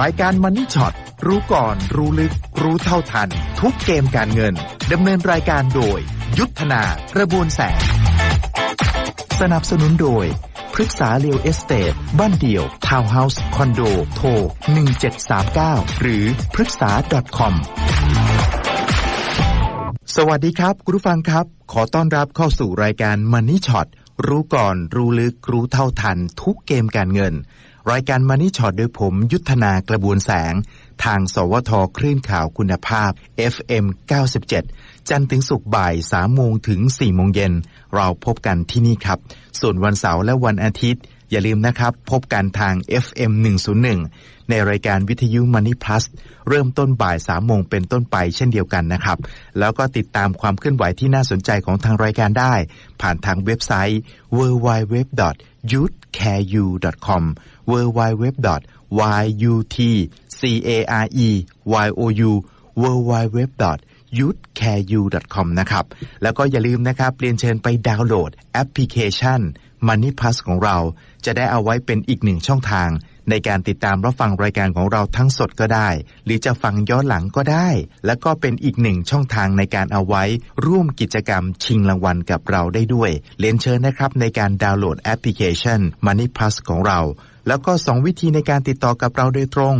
รายการมันนี่ช็อตรู้ก่อน รู้ลึก รู้เท่าทัน ทุกเกมการเงินดำเนินรายการโดย ยุทธนากระบวนแสง สนับสนุนโดยพฤกษาเรียวเอสเตทบ้านเดี่ยว ทาวน์เฮาส์ คอนโด โทร 1739 หรือพฤกษา .com สวัสดีครับ คุณผู้ฟังครับ ขอต้อนรับเข้าสู่รายการ Money Shot รู้ก่อน รู้ลึก รู้เท่าทัน ทุกเกมการเงิน รายการ Money Shot โดยผมยุทธนากระบวนแสง ทาง สวทคลื่นข่าวคุณภาพ FM 97 จันทร์ถึงศุกร์บ่าย3โมงถึง4โมงเย็น เราพบกันที่นี่ครับ ส่วนวันเสาร์และวันอาทิตย์ อย่าลืมนะครับ พบกันทาง FM 101 ในรายการวิทยุ Money Plus เริ่มต้นบ่าย3โมงเป็นต้นไปเช่นเดียวกันนะครับ แล้วก็ติดตามความเคลื่อนไหวที่น่าสนใจของทางรายการได้ ผ่านทางเว็บไซต์ www.youthcareu.com www.yutcareyou www.youthcareu.com นะครับ แล้วก็อย่าลืมนะครับเรียนเชิญไปดาวน์โหลดแอปพลิเคชัน Money Plus ของเรา จะได้เอาไว้เป็นอีกหนึ่งช่องทาง ในการติดตามรับฟังรายการของเราทั้งสดก็ได้ หรือจะฟังย้อนหลังก็ได้ แล้วก็เป็นอีกหนึ่งช่องทางในการเอาไว้ ร่วมกิจกรรมชิงรางวัลกับเราได้ด้วยเรียนเชิญนะครับในการดาวน์โหลดแอปพลิเคชัน Money Plus ของเรา แล้วก็ 2 วิธีในการติดต่อกับเราโดยตรง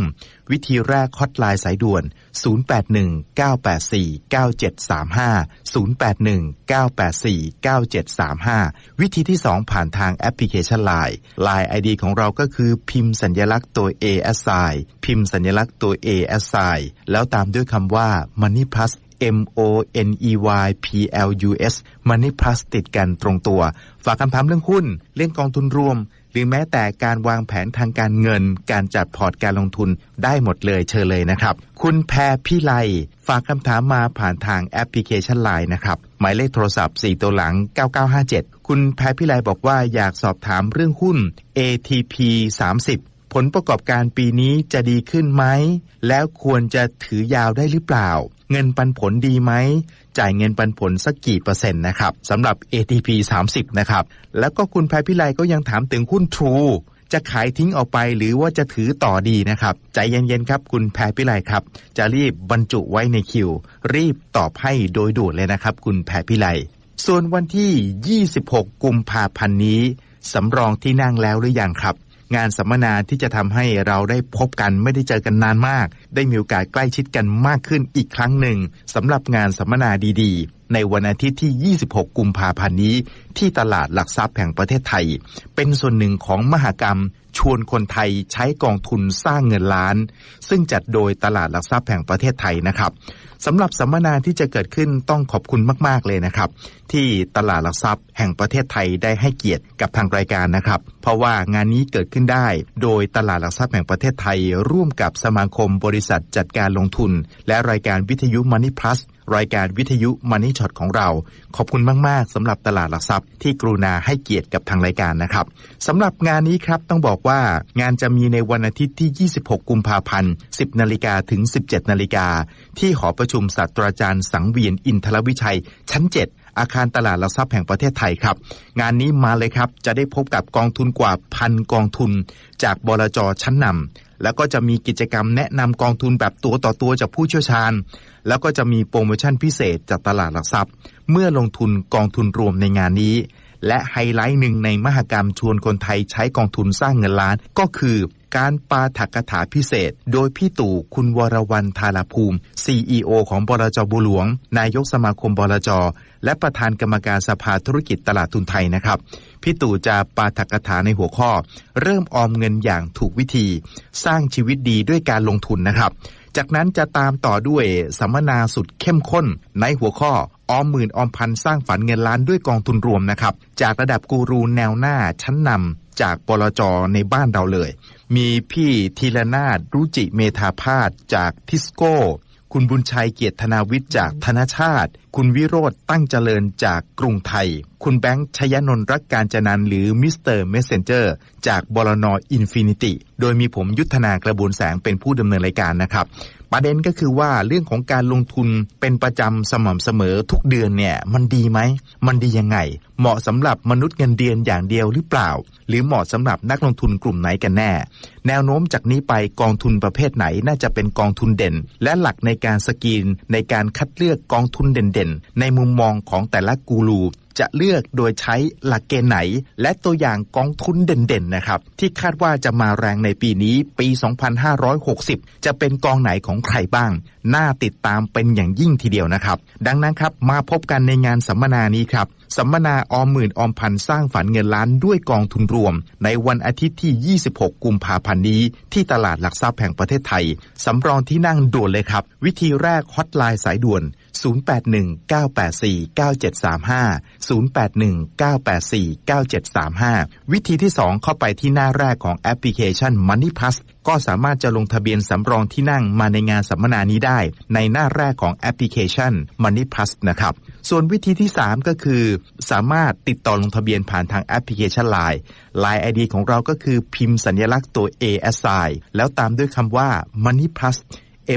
วิธีแรกฮอตไลน์สายด่วน 0819849735 0819849735 วิธีที่ 2 ผ่านทางแอปพลิเคชัน Line Line ID ของเราก็คือพิมพ์สัญลักษณ์ตัว A S I พิมพ์สัญลักษณ์ตัว A S I แล้วตามด้วยคำว่า Money Plus M O N E Y P L U S Money Plus ติดกันตรงตัว ฝากคำถามเรื่องหุ้น เรื่องกองทุนรวม หรือแม้แต่การวางแผนทางการเงิน การจัดพอร์ตการลงทุนได้หมดเลยเชิญเลยนะครับ คุณแพรพี่ไลฝากคำถามมาผ่านทางแอปพลิเคชัน Line นะครับ หมายเลขโทรศัพท์ 4 ตัวหลัง 9957 คุณแพรพี่ไลบอกว่าอยากสอบถามเรื่องหุ้น ATP 30 ผลประกอบการปีนี้จะดีขึ้นไหม แล้วควรจะถือยาวได้หรือเปล่า เงินปันผลดีไหม จ่ายเงินปันผลสักกี่เปอร์เซ็นต์นะครับสำหรับ ATP 30 นะครับ แล้วก็คุณภัยพิไลก็ยังถามถึงหุ้น True จะขายทิ้งออกไปหรือว่าจะถือต่อดีนะครับ ใจเย็นๆครับคุณแพรพิไลครับ จะรีบบรรจุไว้ในคิว รีบตอบให้โดยด่วนเลยนะครับ คุณแพรพิไลส่วนวันที่ 26 กุมภาพันธ์นี้สำรองที่นั่งแล้วหรือยังครับ งานสัมมนาที่จะทำให้เราได้พบกันไม่ได้เจอกันนานมาก ได้มีโอกาสใกล้ชิดกันมากขึ้นอีกครั้งหนึ่งสำหรับงานสัมมนาดีๆ ในวันอาทิตย์ที่ 26 กุมภาพันธ์นี้ ที่ตลาดหลักทรัพย์แห่งประเทศไทย เป็นส่วนหนึ่งของมหกรรม ชวนคนไทยใช้กองทุนสร้างเงินล้าน ซึ่งจัดโดยตลาดหลักทรัพย์แห่งประเทศไทยนะครับสำหรับสัมมนาที่จะเกิดขึ้นต้องขอบคุณมาก ๆ เลยนะครับ ที่ตลาดหลักทรัพย์แห่งประเทศไทยได้ให้เกียรติกับทางรายการนะครับ เพราะว่างานนี้เกิดขึ้นได้ โดยตลาดหลักทรัพย์แห่งประเทศไทย ร่วมกับสมาคมบริษัทจัดการลงทุน และรายการวิทยุ Money Plus รายการวิทยุ Money Shot ของเรา ขอบคุณมากๆสำหรับตลาดหลักทรัพย์ที่กรุณาให้เกียรติกับทางรายการนะครับสำหรับงานนี้ครับต้องบอกว่างานจะมีในวันอาทิตย์ที่ 26 กุมภาพันธ์ 10 นาฬิกาถึง 17 นาฬิกา ที่หอประชุมศาสตราจารย์สังเวียนอินทรวิชัย ชั้น 7อาคารตลาดหลักทรัพย์แห่งประเทศไทยครับ งานนี้มาเลยครับ จะได้พบกับกองทุนกว่าพันกองทุน จากบลจชั้นนำ แล้วก็จะมีกิจกรรมแนะนำกองทุนแบบตัวต่อตัวจากผู้เชี่ยวชาญ แล้วก็จะมีโปรโมชั่นพิเศษจากตลาดหลักทรัพย์ เมื่อลงทุนกองทุนรวมในงานนี้ และไฮไลท์หนึ่งในมหกรรมชวนคนไทยใช้กองทุนสร้างเงินล้าน ก็คือการปาถักกถาพิเศษ โดยพี่ตู่คุณวรวรรณธาราภูมิ CEO ของบลจบุหลวง นายกสมาคมบลจ และประธานกรรมการสภาธุรกิจตลาดทุนไทยนะครับ พี่ตู่จะปาถักกถาในหัวข้อ เริ่มออมเงินอย่างถูกวิธี สร้างชีวิตดีด้วยการลงทุนนะครับ จากนั้นจะตามต่อด้วยสัมมนาสุดเข้มข้น ในหัวข้อออมหมื่นออมพันสร้างฝันเงินล้านด้วยกองทุนรวมนะครับ จากระดับกูรูแนวหน้าชั้นนำจากปลจในบ้านเราเลย มีพี่ธีรนาถรุจิเมธาพาสจากทิสโก้ คุณบุญชัยเกียรติธนาวิทย์จากธนชาติ คุณวิโรธตั้งเจริญจากกรุงไทย คุณแบงค์ชยนนท์รักการจนันหรือมิสเตอร์เมสเซนเจอร์จากบลนอินฟินิตีโดยมีผมยุทธนากระบวนแสงเป็นผู้ดำเนินรายการนะครับ ประเด็นก็คือว่าเรื่องของการลงทุนเป็นประจำสม่ำเสมอทุกเดือนเนี่ยมันดีไหม มันดียังไง เหมาะสำหรับมนุษย์เงินเดือนอย่างเดียวหรือเปล่า หรือเหมาะสำหรับนักลงทุนกลุ่มไหนกันแน่ แนวโน้มจากนี้ไปกองทุนประเภทไหนน่าจะเป็นกองทุนเด่น และหลักในการสกรีนในการคัดเลือกกองทุนเด่นๆ ในมุมมองของแต่ละกูรู จะเลือกโดยใช้หลักเกณฑ์ไหน และตัวอย่างกองทุนเด่นๆนะครับ ที่คาดว่าจะมาแรงในปีนี้ปี 2560 จะเป็นกองไหนของใครบ้าง น่าติดตามเป็นอย่างยิ่งทีเดียวนะครับ ดังนั้นครับมาพบกันในงานสัมมนานี้ครับ สัมมนาออมหมื่นออมพันสร้างฝันเงินล้านด้วยกองทุนรวม ในวันอาทิตย์ที่ 26 กุมภาพันธ์นี้ ที่ตลาดหลักทรัพย์แห่งประเทศไทย สำรองที่นั่งด่วนเลยครับ วิธีแรกฮอตไลน์สายด่วน 0819849735 0819849735 วิธีที่ 2 เข้าไปที่หน้าแรกของแอปพลิเคชัน Money Plus ก็สามารถจะลงทะเบียนสำรองที่นั่งมาในงานสัมมนานี้ได้ ในหน้าแรกของแอปพลิเคชัน Money Plus นะครับ ส่วนวิธีที่ 3 ก็คือ สามารถติดต่อลงทะเบียนผ่านทางแอปพลิเคชัน Line Line ID ของเราก็คือพิมพ์สัญลักษณ์ตัว ASI แล้วตามด้วยคำว่า Money Plus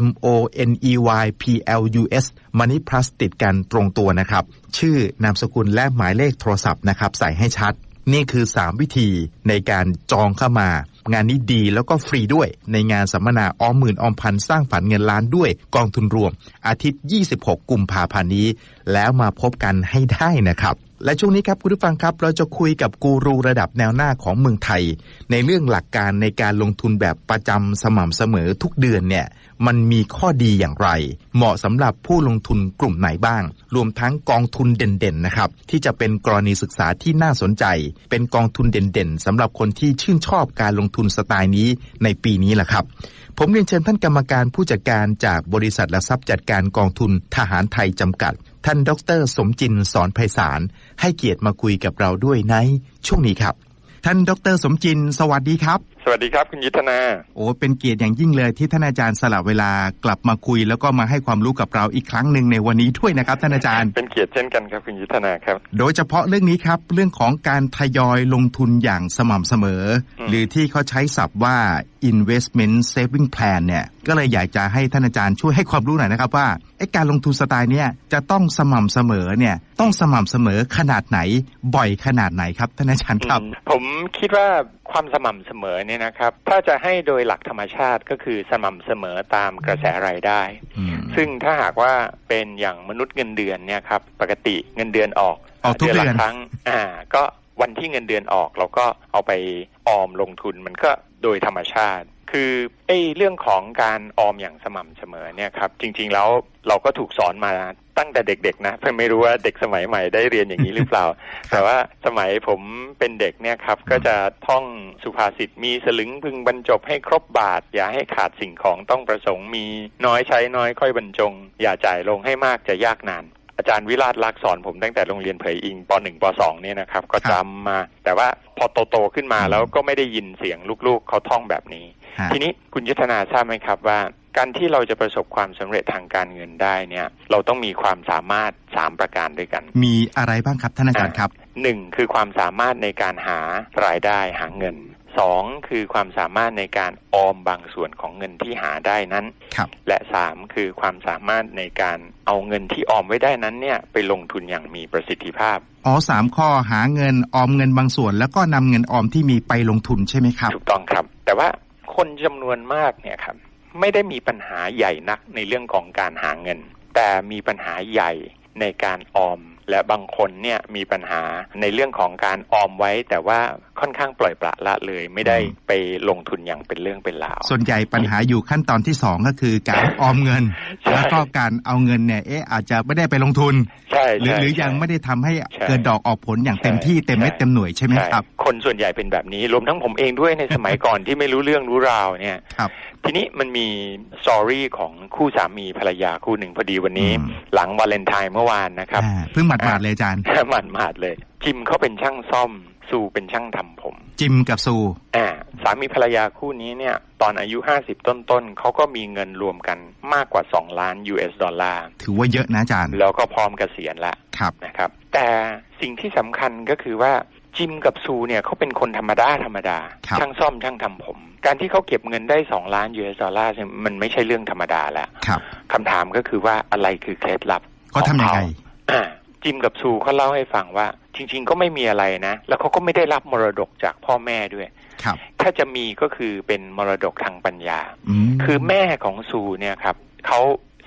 M O N E Y P L U S Money Plus ติดกันตรงตัวนะครับ ชื่อนามสกุลและหมายเลขโทรศัพท์นะครับ ใส่ให้ชัด นี่คือ 3 วิธีในการจองเข้ามา งานนี้ดีแล้วก็ฟรีด้วย ในงานสัมมนาออมหมื่นออมพันสร้างฝันเงินล้านด้วยกองทุนรวม อาทิตย์ 26 กุมภาพันธ์นี้ แล้วมาพบกันให้ได้นะครับ และช่วงนี้ครับคุณผู้ฟังครับเราจะคุยกับกูรูระดับแนวหน้าของเมืองไทย ในเรื่องหลักการในการลงทุนแบบประจำสม่ำเสมอทุกเดือนเนี่ยมันมีข้อดีอย่างไร เหมาะสำหรับผู้ลงทุนกลุ่มไหนบ้าง รวมทั้งกองทุนเด่นๆนะครับที่จะเป็นกรณีศึกษาที่น่าสนใจ เป็นกองทุนเด่นๆสำหรับคนที่ชื่นชอบการลงทุนสไตล์นี้ในปีนี้แหละครับผมเรียนเชิญท่านกรรมการผู้จัดการจากบริษัทหลักทรัพย์จัดการกองทุนทหารไทยจำกัด ท่านดร สมจินสอนไพศาลให้เกียรติมาคุยกับเราด้วยในช่วงนี้ครับ ท่านดร สมจิน สวัสดีครับ สวัสดีครับ คุณยุทธนา โอ้เป็นเกียรติอย่างยิ่งเลยที่ท่านอาจารย์สละเวลากลับมาคุย แล้วก็มาให้ความรู้กับเราอีกครั้งหนึ่งในวันนี้ด้วยนะครับท่านอาจารย์ เป็นเกียรติเช่นกันครับคุณยุทธนาครับ โดยเฉพาะเรื่องนี้ครับ เรื่องของการทยอยลงทุนอย่างสม่ำเสมออืมหรือที่เขาใช้ศัพท์ว่า investment saving plan เนี่ยก็เลยอยากจะให้ท่านอาจารย์ช่วยให้ความรู้หน่อยนะครับว่าไอ้การลงทุนสไตล์เนี้ยจะต้องสม่ำเสมอเนี่ยต้องสม่ำเสมอขนาดไหนบ่อยขนาดไหนครับท่านอาจารย์ครับอืมผมคิดว่าความสม่ำเสมอเนี่ยนะครับ ถ้าจะให้โดยหลักธรรมชาติก็คือสม่ำเสมอตามกระแสรายได้อืมซึ่งถ้าหากว่าเป็นอย่างมนุษย์เงินเดือนเนี่ยครับ ปกติเงินเดือนออกออกทุกเดือนละครั้ง อ่า ก็ วันที่เงินเดือนออกเราก็เอาไปออมลงทุนมันก็โดยธรรมชาติ คือไอ้เรื่องของการออมอย่างสม่ำเสมอเนี่ยครับ จริง ๆแล้วเราก็ถูกสอนมาตั้งแต่เด็ก ๆ นะเพื่อไม่รู้ว่าเด็กสมัยใหม่ได้เรียนอย่างนี้หรือเปล่า แต่ว่าสมัยผมเป็นเด็กเนี่ยครับ ก็จะท่องสุภาษิตมีสลึงพึงบรรจบให้ครบบาท อย่าให้ขาดสิ่งของต้องประสงค์มีน้อยใช้น้อยค่อยบรรจง อย่าจ่ายลงให้มากจะยากนาน อาจารย์วิราชลักษณ์สอนผมตั้งแต่โรงเรียนเผยอิงป .1 ป .2 เนี่ยนะครับ ก็จำมา แต่ว่าพอโตๆขึ้นมาแล้วก็ไม่ได้ยินเสียงลูกๆ เขาท่องแบบนี้ฮะทีนี้คุณยุทธนาทราบไหมครับว่า การที่เราจะประสบความสำเร็จทางการเงินได้เนี่ย เราต้องมีความสามารถสามประการด้วยกัน มีอะไรบ้างครับท่านอาจารย์ครับหนึ่งคือความสามารถในการหารายได้หาเงิน สองคือความสามารถในการออมบางส่วนของเงินที่หาได้นั้นครับและสามคือความสามารถในการเอาเงินที่ออมไว้ได้นั้นเนี่ยไปลงทุนอย่างมีประสิทธิภาพอ๋อสามข้อหาเงินออมเงินบางส่วน แล้วก็นำเงินออมที่มีไปลงทุนใช่ไหมครับ ถูกต้องครับ แต่ว่าคนจำนวนมากเนี่ยครับไม่ได้มีปัญหาใหญ่นักในเรื่องของการหาเงิน แต่มีปัญหาใหญ่ในการออม และบางคนเนี่ยมีปัญหาในเรื่องของการออมไว้ แต่ว่าค่อนข้างปล่อยปละละเลย ไม่ได้ไปลงทุนอย่างเป็นเรื่องเป็นราว ส่วนใหญ่ปัญหาอยู่ขั้นตอนที่สองก็คือการออมเงินใช่แล้วก็การเอาเงินเนี่ยเอ๊ะอาจจะไม่ได้ไปลงทุนใช่หรือใช่หรือใช่ยังไม่ได้ทำให้ใช่เกิดดอกออกผลอย่างเต็มที่เต็มเม็ดใช่เต็มหน่วยใช่ไหมครับใช่คนส่วนใหญ่เป็นแบบนี้รวมทั้งผมเองด้วยในสมัยก่อนที่ไม่รู้เรื่องรู้ราวเนี่ยครับทีนี้มันมีสอรี่ของคู่สามีภรรยาคู่หนึ่งพอดีวันนี้อืมหลังวาเลนไทน์เมื่อวานนะครับอ่าเพิ่งหมาดๆเลยอาจารย์หมันหมาดเลย จิมเขาเป็นช่างซ่อม ซูเป็นช่างทำผม จิมกับซูอ่าสามีภรรยาคู่นี้เนี่ย ตอนอายุ50ต้นๆเขาก็มีเงินรวมกันมากกว่า2ล้าน US ดอลลาร์ถือว่าเยอะนะอาจารย์ แล้วก็พร้อมเกษียณละครับนะครับ แต่สิ่งที่สำคัญก็คือว่าจิมกับซูเนี่ยเขาเป็นคนธรรมดาธรรมดาครับช่างซ่อมช่างทำผม การที่เขาเก็บเงินได้2ล้าน US ดอลลาร์เนี่ยมันไม่ใช่เรื่องธรรมดาแล้วครับคำถามก็คือว่าอะไรคือเคล็ดลับก็ทำยังไงของเขาอ่าจิมกับซูเขาเล่าให้ฟังว่า จริง ๆ ก็ไม่มีอะไรนะ แล้วเขาก็ไม่ได้รับมรดกจากพ่อแม่ด้วยครับ ถ้าจะมีก็คือเป็นมรดกทางปัญญาอืมคือแม่ของซูเนี่ยครับเขา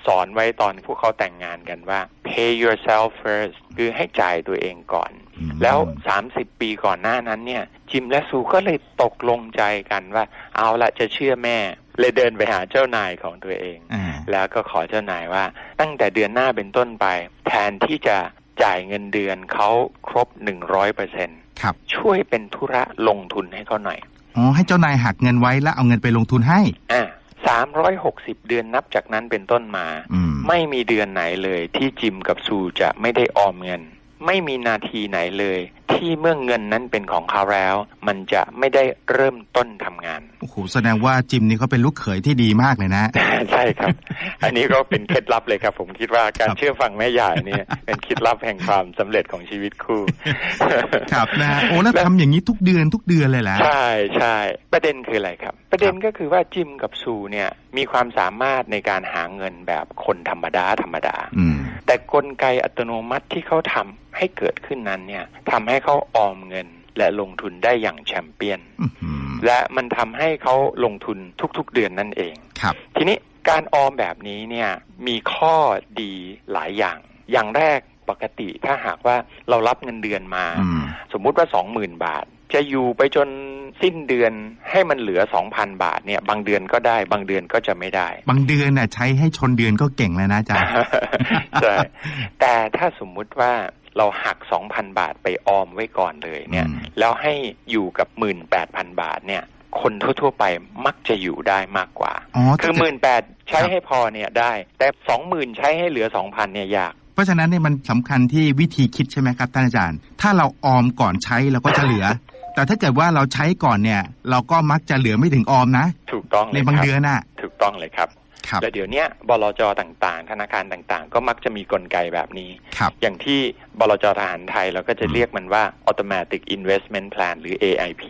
สอนไว้ตอนพวกเขาแต่งงานกันว่า pay yourself first คือให้จ่ายตัวเองก่อนอืมแล้ว30ปีก่อนหน้านั้นเนี่ย จิมและซูก็เลยตกลงใจกันว่า เอาละจะเชื่อแม่ เลยเดินไปหาเจ้านายของตัวเองอ่าแล้วก็ขอเจ้านายว่า ตั้งแต่เดือนหน้าเป็นต้นไป แทนที่จะ จ่ายเงินเดือนเขาครบหนึ่งร้อยเปอร์เซ็นครับ ช่วยเป็นธุระลงทุนให้เขาหน่อย อ๋อ ให้เจ้านายหักเงินไว้แล้วเอาเงินไปลงทุนให้ อ่าสามร้อยหกสิบเดือนนับจากนั้นเป็นต้นมาอืมไม่มีเดือนไหนเลยที่จิมกับซูจะไม่ได้ออมเงิน ไม่มีนาทีไหนเลย ที่เมื่อเงินนั้นเป็นของเขาแล้ว มันจะไม่ได้เริ่มต้นทำงานโอ้โหแสดงว่าจิมนี่เขาเป็นลูกเขยที่ดีมากเลยนะ ใช่ครับ อันนี้ก็เป็นเคล็ดลับเลยครับ ผมคิดว่าการครับเชื่อฟังแม่ยายเนี่ยเป็นเคล็ดลับแห่งความสำเร็จของชีวิตคู่ ครับนะโอ้แล้วทำอย่างนี้ทุกเดือนทุกเดือนเลยแหละใช่ใช่ประเด็นคืออะไรครับ ประเด็นก็คือว่าจิมกับซูเนี่ยมีความสามารถในการหาเงินแบบคนธรรมดาธรรมดาอืมแต่กลไกอัตโนมัติที่เขาทำให้เกิดขึ้นนั้นเนี่ยทำให้เขาออมเงิน และลงทุนได้อย่างแชมเปี้ยนอื้อหือและมันทำให้เขาลงทุนทุกๆเดือนนั่นเองครับ ทีนี้การออมแบบนี้เนี่ยมีข้อดีหลายอย่าง อย่างแรกปกติถ้าหากว่าเรารับเงินเดือนมาอืมสมมุติว่าสองหมื่นบาท จะอยู่ไปจนสิ้นเดือนให้มันเหลือสองพันบาทเนี่ย บางเดือนก็ได้ บางเดือนก็จะไม่ได้ บางเดือนน่ะใช้ให้ชนเดือนก็เก่งแล้วนะอาจารย์ใช่แต่ถ้าสมมุติว่า เราหักสองพันบาทไปออมไว้ก่อนเลยเนี่ยอืมแล้วให้อยู่กับหมื่นแปดพันบาทเนี่ย คนทั่ว ๆ ไปมักจะอยู่ได้มากกว่าอ๋อคือหมื่นแปดใช้ครับให้พอเนี่ยได้ แต่สองหมื่นใช้ให้เหลือสองพันเนี่ยยากเพราะฉะนั้นเนี่ยมันสำคัญที่วิธีคิดใช่ไหมครับท่านอาจารย์ ถ้าเราออมก่อนใช้เราก็จะเหลือ แต่ถ้าเกิดว่าเราใช้ก่อนเนี่ย เราก็มักจะเหลือไม่ถึงออมนะ ถูกต้องเลในยบางครับเดือนน่ะ ถูกต้องเลยครับครับ และเดี๋ยวเนี้ยบลจต่างๆ ธนาคารต่างๆ ก็มักจะมีกลไกแบบนี้ครับอย่างที่บลจทหารไทยเราก็จะเรียกมันว่า automatic investment plan หรือ AIP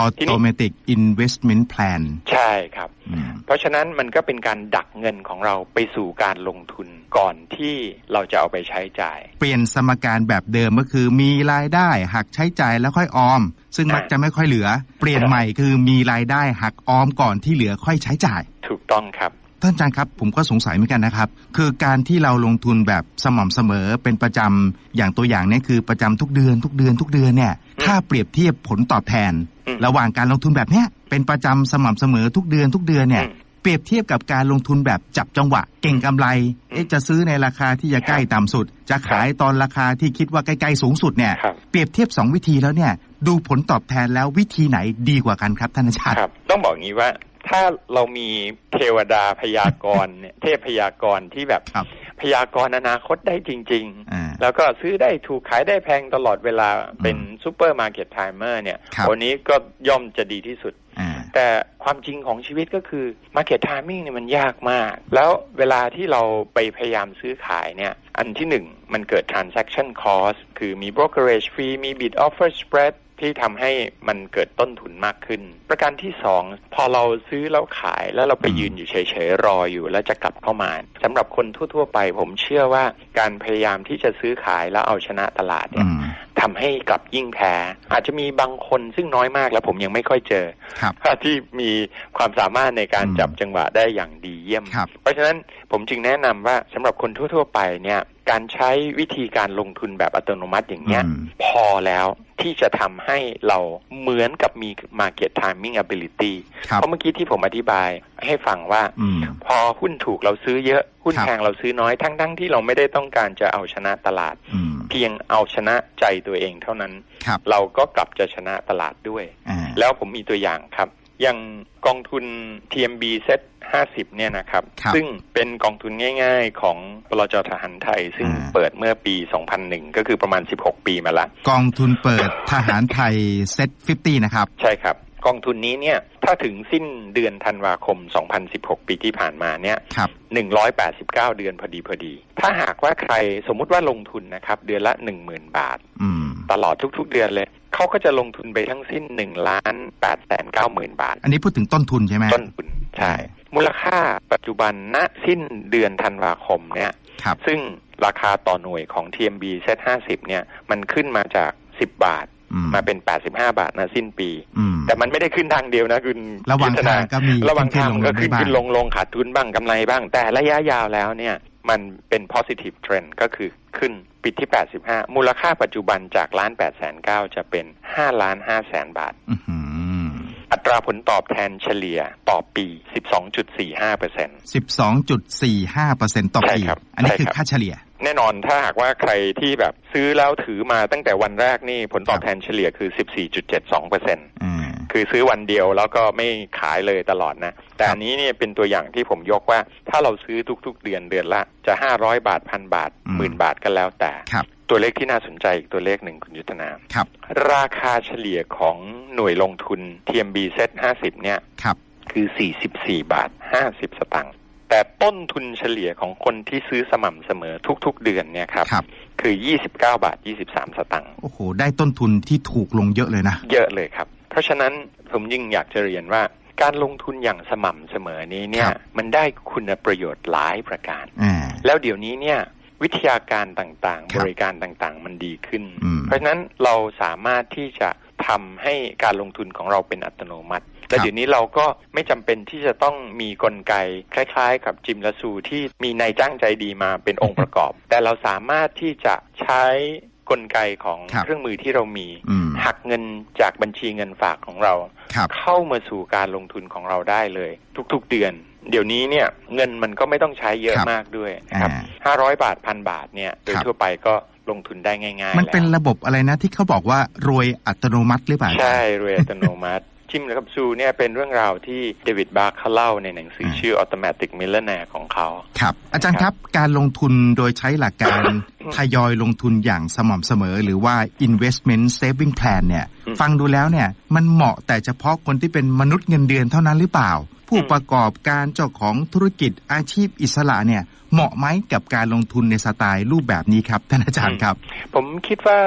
automatic investment plan ใช่ครับอืมเพราะฉะนั้นมันก็เป็นการดักเงินของเราไปสู่การลงทุนก่อนที่เราจะเอาไปใช้จ่าย เปลี่ยนสมการแบบเดิมก็คือมีรายได้หักใช้จ่ายแล้วค่อยออม ซึ่งมักจะไม่ค่อยเหลือ เปลี่ยนใหม่คือมีรายได้หักออมก่อนที่เหลือค่อยใช้จ่าย ถูกต้องครับ ท่านอาจารย์ครับผมก็สงสัยเหมือนกันนะครับ คือการที่เราลงทุนแบบสม่ำเสมอเป็นประจำอย่างตัวอย่างเนี่ยคือประจำทุกเดือนทุกเดือนทุกเดือนเนี่ยอืมถ้าเปรียบเทียบผลตอบแทนอืมระหว่างการลงทุนแบบเนี้ยเป็นประจำสม่ำเสมอทุกเดือนทุกเดือนเนี่ยอืมเปรียบเทียบกับการลงทุนแบบจับจังหวะ เก่งกำไรเอ๊ะจะซื้อในราคาที่จะใกล้ต่ำสุด จะขายตอนราคาที่คิดว่าใกล้ๆสูงสุดเนี่ยครับเปรียบเทียบสองวิธีแล้วเนี่ย ดูผลตอบแทนแล้ววิธีไหนดีกว่ากันครับท่านอาจารย์ครับ ต้องบอกงี้ว่า ถ้าเรามีเทวดาพยากรณ์เนี่ยเทพพยากรณ์ที่แบบครับ พยากรณ์อนาคตได้จริงๆอ่าแล้วก็ซื้อได้ถูกขายได้แพงตลอดเวลาเป็นซูเปอร์มาร์เก็ตไทเมอร์เนี่ยครับวันนี้ก็ย่อมจะดีที่สุด อ่า แต่ความจริงของชีวิตก็คือ Market Timing เนี่ยมันยากมาก แล้วเวลาที่เราไปพยายามซื้อขายเนี่ย อันที่หนึ่งมันเกิด transaction cost คือมี brokerage fee มี bid offer spread ที่ทำให้มันเกิดต้นทุนมากขึ้น ประการที่สองพอเราซื้อแล้วขายแล้วเราไปยืนอยู่เฉยๆรออยู่แล้วจะกลับเข้ามาสำหรับคนทั่วๆไป ผมเชื่อว่าการพยายามที่จะซื้อขายแล้วเอาชนะตลาดเนี่อืยม ทำให้กลับยิ่งแพ้อาจจะมีบางคนซึ่งน้อยมากแล้วผมยังไม่ค่อยเจอครับที่มีความสามารถในการอืมจับจังหวะได้อย่างดีเยี่ยมครับเพราะฉะนั้นผมจึงแนะนำว่าสำหรับคนทั่ว ๆ ไปเนี่ยการใช้วิธีการลงทุนแบบอัตโนมัติอย่างเนี้ยอืมพอแล้วที่จะทำให้เราเหมือนกับมี market timing ability ครับเพราะเมื่อกี้ที่ผมอธิบายให้ฟังว่าอืมพอหุ้นถูกเราซื้อเยอะ หุ้นครับแพงเราซื้อน้อยทั้งๆที่เราไม่ได้ต้องการจะเอาชนะตลาดอืม เพียงเอาชนะใจตัวเองเท่านั้นครับเราก็กลับจะชนะตลาดด้วยอ่าแล้วผมมีตัวอย่างครับ อย่างกองทุน TMB Set 50เนี่ยนะครับครับซึ่งเป็นกองทุนง่าย ๆ ของบลจทหารไทย ซึ่งอ่าเปิดเมื่อปี 2001 ก็คือประมาณ 16 ปีมาละ กองทุนเปิดทหารไทยเซ็ต50นะครับ ใช่ครับ กองทุนนี้เนี่ยถ้าถึงสิ้นเดือนธันวาคม 2016 ปีที่ผ่านมาเนี่ยครับ189 เดือนพอดีพอดี ถ้าหากว่าใครสมมุติว่าลงทุนนะครับ เดือนละ 10,000 บาทอืมตลอดทุก ๆ เดือนเลย เขาก็จะลงทุนไปทั้งสิ้น1ล้าน8แสน9หมื่นบาท อันนี้พูดถึงต้นทุนใช่ไหมต้นทุนใช่ มูลค่าปัจจุบันณสิ้นเดือนธันวาคมเนี่ยครับซึ่งราคาต่อหน่วยของ TMB Z50 เนี่ยมันขึ้นมาจาก 10 บาทอื มมาเป็น 85 บาทนะสิ้นปีอืมแต่มันไม่ได้ขึ้นทางเดียวนะคุณระหว่างยุทธนทางก็มีระหว่างทางขึ้นๆมันก็ขึ้นลงๆได้บ้างขึ้นลงลงขาดทุนบ้างกำไรบ้าง แต่ระยะยาวแล้วเนี่ยมันเป็น positive trend ก็คือขึ้นปิดที่ 85 มูลค่าปัจจุบันจากล้าน8แสน9จะเป็น5ล้าน5แสนบาทอื้อหืออัตราผลตอบแทนเฉลี่ยต่อปี 12.45เปอร์เซ็นสิบสองจุดสี่ห้าเปอร์เซ็นต่อใช่ปีครับอันนี้ใช่คือครับค่าเฉลี่ย แน่นอนถ้าหากว่าใครที่แบบซื้อแล้วถือมาตั้งแต่วันแรกนี่ผลตอบแทนเฉลี่ยคือ 14.72เปอร์เซ็นอ่าคือซื้อวันเดียวแล้วก็ไม่ขายเลยตลอดนะ แต่ครับอันนี้เนี่ยเป็นตัวอย่างที่ผมยกว่า ถ้าเราซื้อทุกๆเดือนเดือนละจะห้าร้อยบาทพันบาทหมื่นบาทก็แล้วแต่ครับตัวเลขที่น่าสนใจอีกตัวเลขหนึ่งคุณยุทธนาครับ ราคาเฉลี่ยของหน่วยลงทุน TMB Z 50 เนี่ยครับคือ 44 บาท 50 สตางค์ แต่ต้นทุนเฉลี่ยของคนที่ซื้อสม่ำเสมอทุกๆเดือนเนี่ยครับครับ คือ 29 บาท 23 สตางค์โอ้โห ได้ต้นทุนที่ถูกลงเยอะเลยนะ เยอะเลยครับ เพราะฉะนั้นผมยิ่งอยากจะเรียนว่า การลงทุนอย่างสม่ำเสมอนี้เนี่คยรับ มันได้คุณประโยชน์หลายประการ อ่า แล้วเดี๋ยวนี้เนี่ยวิทยาการต่างๆครับบริการต่างๆ มันดีขึ้น อืม เพราะฉะนั้นเราสามารถที่จะทำให้การลงทุนของเราเป็นอัตโนมัติ และเดี๋ยวนี้เราก็ไม่จำเป็นที่จะต้องมีกลไกคล้ายๆ กับจิมและซูที่มีนายจ้างใจดีมาเป็นองค์ประกอบ แต่เราสามารถที่จะใช้กลไกของครับเครื่องมือที่เรามีอืมหักเงินจากบัญชีเงินฝากของเราครับเข้ามาสู่การลงทุนของเราได้เลย ทุกๆเดือน เดี๋ยวนี้เนี่ยเงินมันก็ไม่ต้องใช้เยอะครับมากด้วยนะครับอ่าห้าร้อยบาทพันบาทเนี่ยโดยครับทั่วไปก็ลงทุนได้ง่ายๆ มันเป็นแล้วระบบอะไรนะที่เขาบอกว่ารวยอัตโนมัติหรือเปล่า ใช่ รวยอัตโนมัติ จิมและกับซูเนี่ยเป็นเรื่องราวที่เดวิดบาร์เขาเล่าในหนังสือชื่อ Automatic Millionaire ของเขา ครับ อาจารย์ครับการลงทุนโดยใช้หลักการทยอยลงทุนอย่างสม่ำเสมอ หรือว่า investment saving plan เนี่ยอืมฟังดูแล้วเนี่ย มันเหมาะแต่เฉพาะคนที่เป็นมนุษย์เงินเดือนเท่านั้นหรือเปล่า ผู้อืมประกอบการเจ้าของธุรกิจอาชีพอิสระเนี่ยเหมาะไหมกับการลงทุนในสไตล์รูปแบบนี้ครับท่านอาจารย์ครับ ผมคิดว่า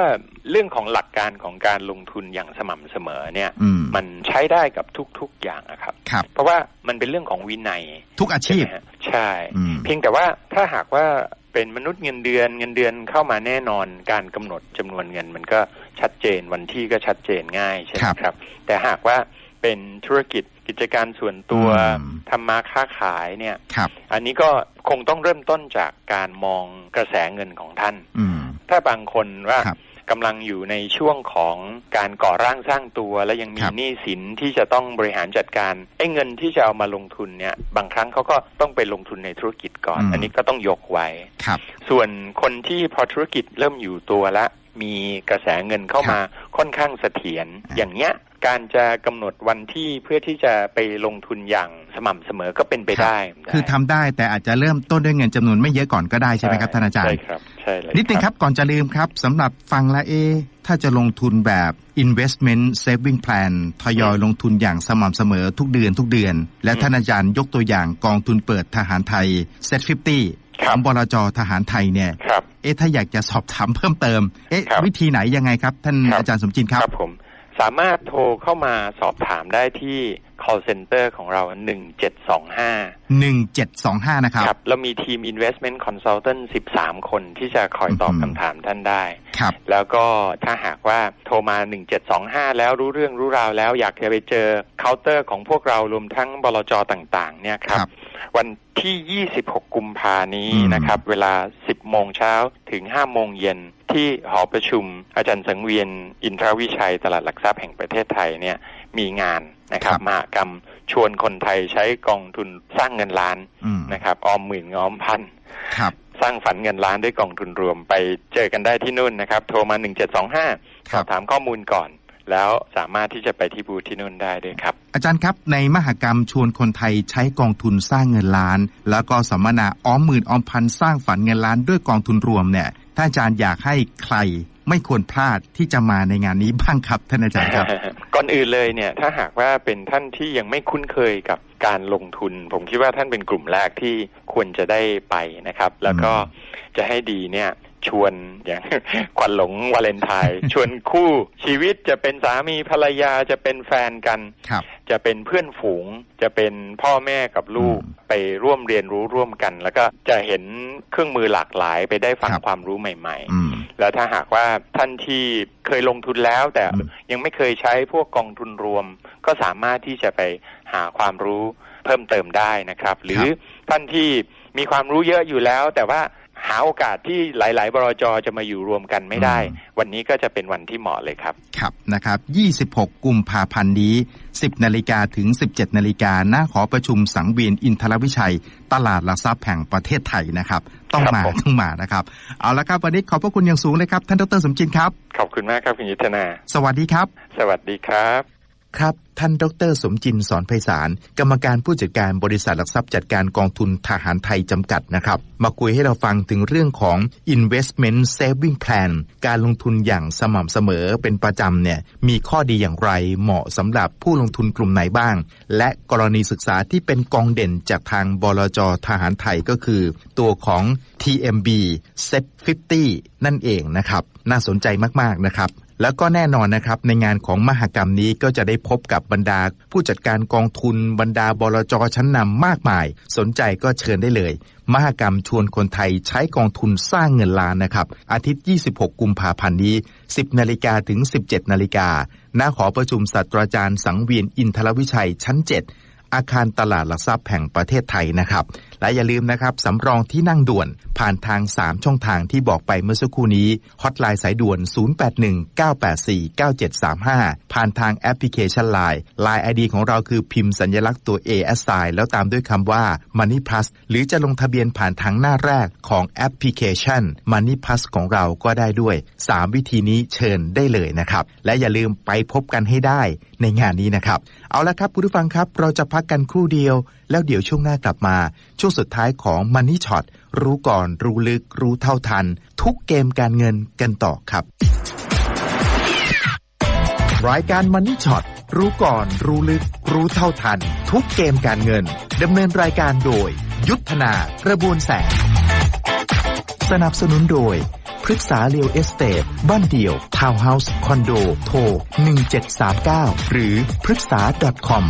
เรื่องของหลักการของการลงทุนอย่างสม่ำเสมอเนี่ยอืมมันใช้ได้กับทุก ๆอย่างอะครับครับเพราะว่ามันเป็นเรื่องของวินัยทุกอาชีพใช่ไหมฮะใช่อืมเพียงแต่ว่าถ้าหากว่าเป็นมนุษย์เงินเดือนเงินเดือนเข้ามาแน่นอนการกำหนดจำนวนเงิน มันก็ชัดเจนวันที่ก็ชัดเจนง่ายใช่ไหมครับครับแต่หากว่าเป็นธุรกิจกิจการส่วนตัวอืมทำมาค้าขายเนี่ยครับอันนี้ก็คงต้องเริ่มต้นจากการมองกระแสเงินของท่านอืมถ้าบางคนว่าครับ กำลังอยู่ในช่วงของการก่อร่างสร้างตัว และยังมีครับหนี้สินที่จะต้องบริหารจัดการไอ้เงินที่จะเอามาลงทุนเนี่ยบางครั้งเขาก็ต้องไปลงทุนในธุรกิจก่อนอืมอันนี้ก็ต้องยกไว้ครับส่วนคนที่พอธุรกิจเริ่มอยู่ตัวแล้วมีกระแสเงินเข้ามาค่อนข้างเสถียรอ่าอย่างเงี้ย การจะกำหนดวันที่เพื่อที่จะไปลงทุนอย่างสม่ำเสมอก็เป็นไปได้ คือทำได้แต่อาจจะเริ่มต้นด้วยเงินจำนวนไม่เยอะก่อนก็ได้ใช่ไหมครับท่านอาจารย์ใช่ครับใช่เลยนิดนึงครับก่อนจะลืมครับสำหรับฟังและเอะถ้าจะลงทุนแบบ investment saving plan ทยอยลงทุนอย่างสม่ำเสมอทุกเดือนทุกเดือน และท่านอาจารย์ยกตัวอย่างกองทุนเปิดทหารไทย Set 50คขรัอบงบลจทหารไทยเนี่ยครับเอ๊ะถ้าอยากจะสอบถามเพิ่มเติม เอ๊ะครับวิธีไหนยังไงครับ ท่านครับอาจารย์สมจินครับครับผม สามารถโทรเข้ามาสอบถามได้ที่ call center ของเรา 1725 1725 นะครับครับเรามีทีม investment consultant 13 คนที่จะคอยตอบอืมคำถามท่านได้ครับแล้วก็ถ้าหากว่าโทรมา 1725 แล้วรู้เรื่องรู้ราวแล้วอยากจะไปเจอเคาน์เตอร์ของพวกเรารวมทั้งบลจต่าง ๆ เนี่ยครับครับวันที่ 26 กุมภานี้อืมนะครับ เวลา 10 โมงเช้าถึง 5 โมงเย็น ที่หอประชุม อาจารย์สังเวียน อินทรวิชัยตลาดหลักทรัพย์แห่งประเทศไทยเนี่ยมีงานนะครับครับมหกรรมชวนคนไทยใช้กองทุนสร้างเงินล้านอืมนะครับออมหมื่นงอมพันครับสร้างฝันเงินล้านด้วยกองทุนรวมไปเจอกันได้ที่นู่นนะครับ โทรมา1725คสรัอบบถามข้อมูลก่อน แล้วสามารถที่จะไปที่บูธที่นู่นได้ด้วยครับ อาจารย์ครับในมหกรรมชวนคนไทยใช้กองทุนสร้างเงินล้าน แล้วก็สัมมนาออมหมื่นออมพันสร้างฝันเงินล้านด้วยกองทุนรวมเนี่ย ถ้าอาจารย์อยากให้ใครไม่ควรพลาดที่จะมาในงานนี้บ้างครับท่านอาจารย์ครับ ก่อนอื่นเลยเนี่ยถ้าหากว่าเป็นท่านที่ยังไม่คุ้นเคยกับการลงทุน ผมคิดว่าท่านเป็นกลุ่มแรกที่ควรจะได้ไปนะครับ แล้วก็จะให้ดีเนี่ย ชวนอย่างควันหลงวาเลนไทน์ชวนคู่ชีวิตจะเป็นสามีภรรยาจะเป็นแฟนกันครับจะเป็นเพื่อนฝูง จะเป็นพ่อแม่กับลูกอืมไปร่วมเรียนรู้ร่วมกัน แล้วก็จะเห็นเครื่องมือหลากหลายไปได้ฟังครับความรู้ใหม่อืมๆแล้วถ้าหากว่าท่านที่เคยลงทุนแล้ว แต่อืมยังไม่เคยใช้พวกกองทุนรวม ก็สามารถที่จะไปหาความรู้เพิ่มเติมได้นะครับ หรือท่านที่มีความรู้เยอะอยู่แล้ว แต่ว่า หาโอกาสที่หลาย ๆ บรจจะมาอยู่รวมกันไม่ได้ วันนี้ก็จะเป็นวันที่เหมาะเลยครับครับนะครับ 26 กุมภาพันธ์นี้ 10 นาฬิกาถึง 17 นาฬิกาหน้าหอประชุมสังเวียนอินทรวิชัย ตลาดหลักทรัพย์แห่งประเทศไทยนะครับ ต้องครับมาผมต้องมานะครับ เอาละครับวันนี้ขอบพระคุณอย่างสูงเลยครับ ท่านดรสมจินครับ ขอบคุณมากครับคุณยุทธนา สวัสดีครับ สวัสดีครับ ครับ ท่านดร สมจินสอนไพศาลกรรมการผู้จัดการบริษัทหลักทรัพย์จัดการกองทุนทหารไทยจำกัดนะครับ มาคุยให้เราฟังถึงเรื่องของ investment saving plan การลงทุนอย่างสม่ำเสมอเป็นประจำเนี่ยมีข้อดีอย่างไรเหมาะสำหรับผู้ลงทุนกลุ่มไหนบ้าง และกรณีศึกษาที่เป็นกองเด่นจากทางบลจทหารไทยก็คือ ตัวของ TMB Set 50 นั่นเองนะครับ น่าสนใจมากๆนะครับ แล้วก็แน่นอนนะครับในงานของมหกรรมนี้ก็จะได้พบกับบรรดา ผู้จัดการกองทุนบรรดาบลจชั้นนำมากมาย สนใจก็เชิญได้เลย มหกรรมชวนคนไทยใช้กองทุนสร้างเงินล้านนะครับ อาทิตย์ 26 กุมภาพันธ์นี้ 10 นาฬิกาถึง 17 นาฬิกาณหอประชุมศาสตราจารย์สังเวียนอินทรวิชัยชั้น 7 อาคารตลาดหลักทรัพย์แห่งประเทศไทยนะครับและอย่าลืมนะครับสำรองที่นั่งด่วนผ่านทาง 3 ช่องทางที่บอกไปเมื่อสักครู่นี้ฮอตไลน์สายด่วน 0819849735 ผ่านทางแอปพลิเคชัน Line Line ID ของเราคือพิมพ์สัญลักษณ์ตัว A S I แล้วตามด้วยคำว่า Money Plus หรือจะลงทะเบียนผ่านทางหน้าแรกของแอปพลิเคชัน Money Plus ของเราก็ได้ด้วย 3 วิธีนี้เชิญได้เลยนะครับ และอย่าลืมไปพบกันให้ได้ในงานนี้นะครับ เอาละครับคุณผู้ฟังครับ เราจะพักกันครู่เดียว แล้วเดี๋ยวช่วงหน้ากลับมาช่วงสุดท้ายของ Money Shot รู้ก่อนรู้ลึกรู้เท่าทัน ทุกเกมการเงินกันต่อครับ รายการ Money Shot รู้ก่อนรู้ลึกรู้เท่าทัน ทุกเกมการเงินดำเนินรายการโดย ยุทธนากระบวนแสง สนับสนุนโดยพฤกษาเรียวเอสเต e บ้านเดี่ยว ทาวน์เฮาส์ คอนโด โทร 1739 หรือพฤกษา .com